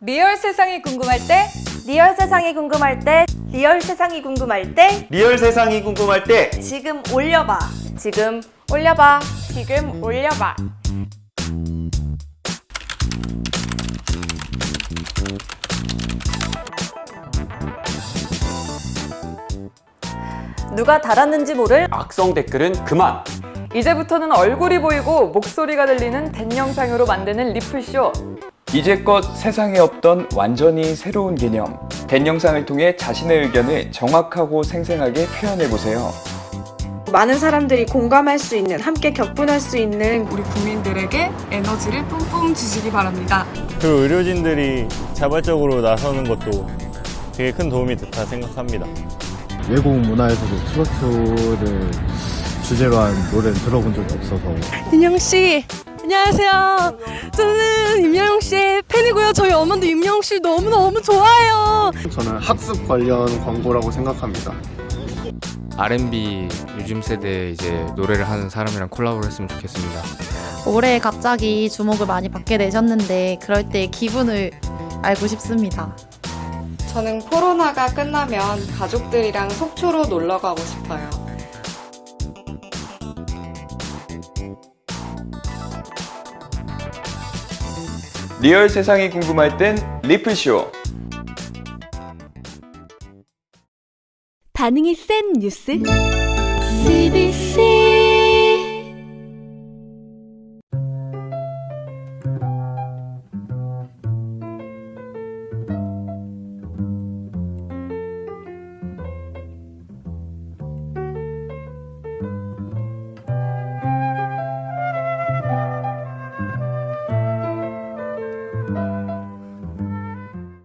리얼 세상이 궁금할 때 리얼 세상이 궁금할 때 리얼 세상이 궁금할 때 리얼 세상이 궁금할 때 지금 올려봐 지금 올려봐. 지금 올려봐. 누가 달았는지 모를 악성 댓글은 그만! 이제부터는 얼굴이 보이고 목소리가 들리는 댄 영상으로 만드는 리플쇼. 이제껏 세상에 없던 완전히 새로운 개념. 댄 영상을 통해 자신의 의견을 정확하고 생생하게 표현해 보세요. 많은 사람들이 공감할 수 있는, 함께 격분할 수 있는 우리 국민들에게 에너지를 뿜뿜 주시기 바랍니다. 그리고 의료진들이 자발적으로 나서는 것도 되게 큰 도움이 됐다 생각합니다. 외국 문화에서도 트로트를 주제로 한 노래를 들어본 적이 없어서 임영웅 씨, 안녕하세요. 저는 팬이고요. 저희 어머니도 임영웅 씨 너무 너무 좋아해요. 저는 학습 관련 광고라고 생각합니다. R&B 요즘 세대 이제 노래를 하는 사람이랑 콜라보를 했으면 좋겠습니다. 올해 갑자기 주목을 많이 받게 되셨는데 그럴 때 기분을 알고 싶습니다. 저는 코로나가 끝나면 가족들이랑 속초로 놀러 가고 싶어요. 리얼 세상이 궁금할 땐 리플쇼. 반응이 센 뉴스? CBC